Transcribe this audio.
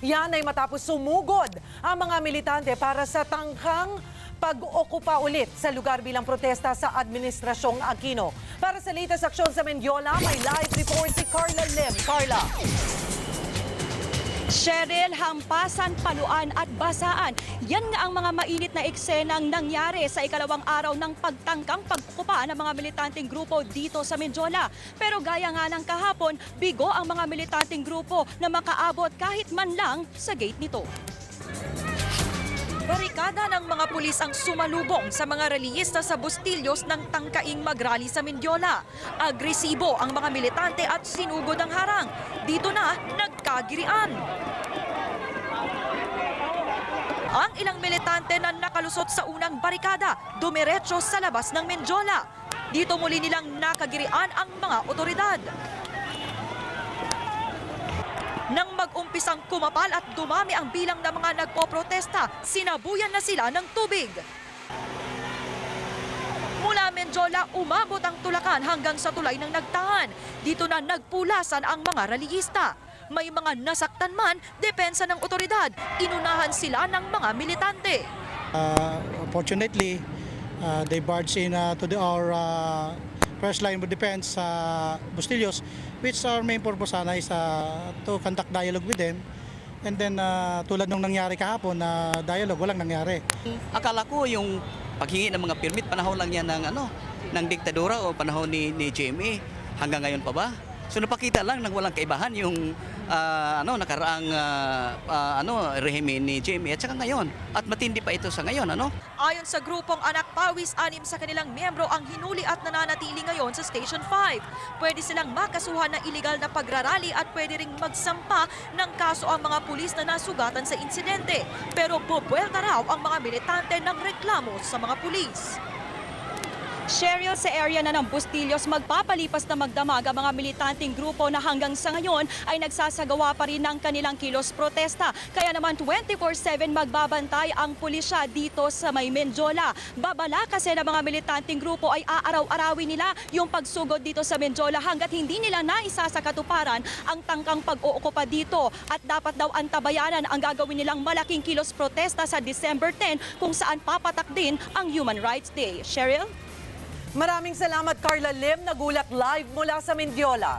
Yan ay matapos sumugod ang mga militante para sa tangkang pag-okupa ulit sa lugar bilang protesta sa Administrasyong Aquino. Para sa latest aksyon sa Mendiola, may live report si Carla Lim. Carla. Cheryl, hampasan, paluan at basaan. Yan nga ang mga mainit na eksenang nangyari sa ikalawang araw ng pagtangkang pagkukupa ng mga militanteng grupo dito sa Menjola. Pero gaya nga ng kahapon, bigo ang mga militanteng grupo na makaabot kahit man lang sa gate nito. Barikada ng mga pulis ang sumalubong sa mga reliyista sa Bustillos ng tangkaing magrally sa Mindiola. Agresibo ang mga militante at sinugod ang harang. Dito na nagkagirian. Ang ilang militante na nakalusot sa unang barikada, dumiretso sa labas ng Mindiola. Dito muli nilang nakagirian ang mga otoridad. Nang mag-umpisang kumapal at dumami ang bilang ng mga nagpoprotesta, sinabuyan na sila ng tubig. Mula Menjola, umabot ang tulakan hanggang sa tulay ng nagtahan. Dito na nagpulasan ang mga rallyista. May mga nasaktan man, depensa ng otoridad. Inunahan sila ng mga militante. Uh, fortunately, uh, they barged in uh, to the, our uh, first line of defense sa Bustillos, which our main purpose sana is uh, to conduct dialogue with them. And then, uh, tulad nung nangyari kahapon na dialogue, walang nangyari. Akala ko yung paghingi ng mga permit, panahon lang yan ng, ano, ng diktadura o panahon ni, ni GMA. Hanggang ngayon pa ba? So napakita lang nang walang kaibahan yung ah, ano nakaraang ah, ah, ano rehime ni GMA at saka ngayon. At matindi pa ito sa ngayon, ano? Ayon sa grupong Anak Pawis, anim sa kanilang miyembro ang hinuli at nananatili ngayon sa Station 5. Pwede silang makasuhan ng iligal na pagrarally at pwede ring magsampa ng kaso ang mga pulis na nasugatan sa insidente. Pero bubuelta raw ang mga militante ng reklamo sa mga pulis. Cheryl, sa area na ng Bustillos, magpapalipas na magdamag ang mga militanteng grupo na hanggang sa ngayon ay nagsasagawa pa rin ng kanilang kilos protesta. Kaya naman 24-7 magbabantay ang pulisya dito sa may Menjola. Babala kasi ng mga militanteng grupo ay aaraw-arawin nila yung pagsugod dito sa Menjola hanggat hindi nila naisa sa katuparan ang tangkang pag-uukupa dito. At dapat daw antabayanan ang gagawin nilang malaking kilos protesta sa December 10 kung saan papatak din ang Human Rights Day. Cheryl? Maraming salamat Carla Lim, nagulat live mula sa Mendiola.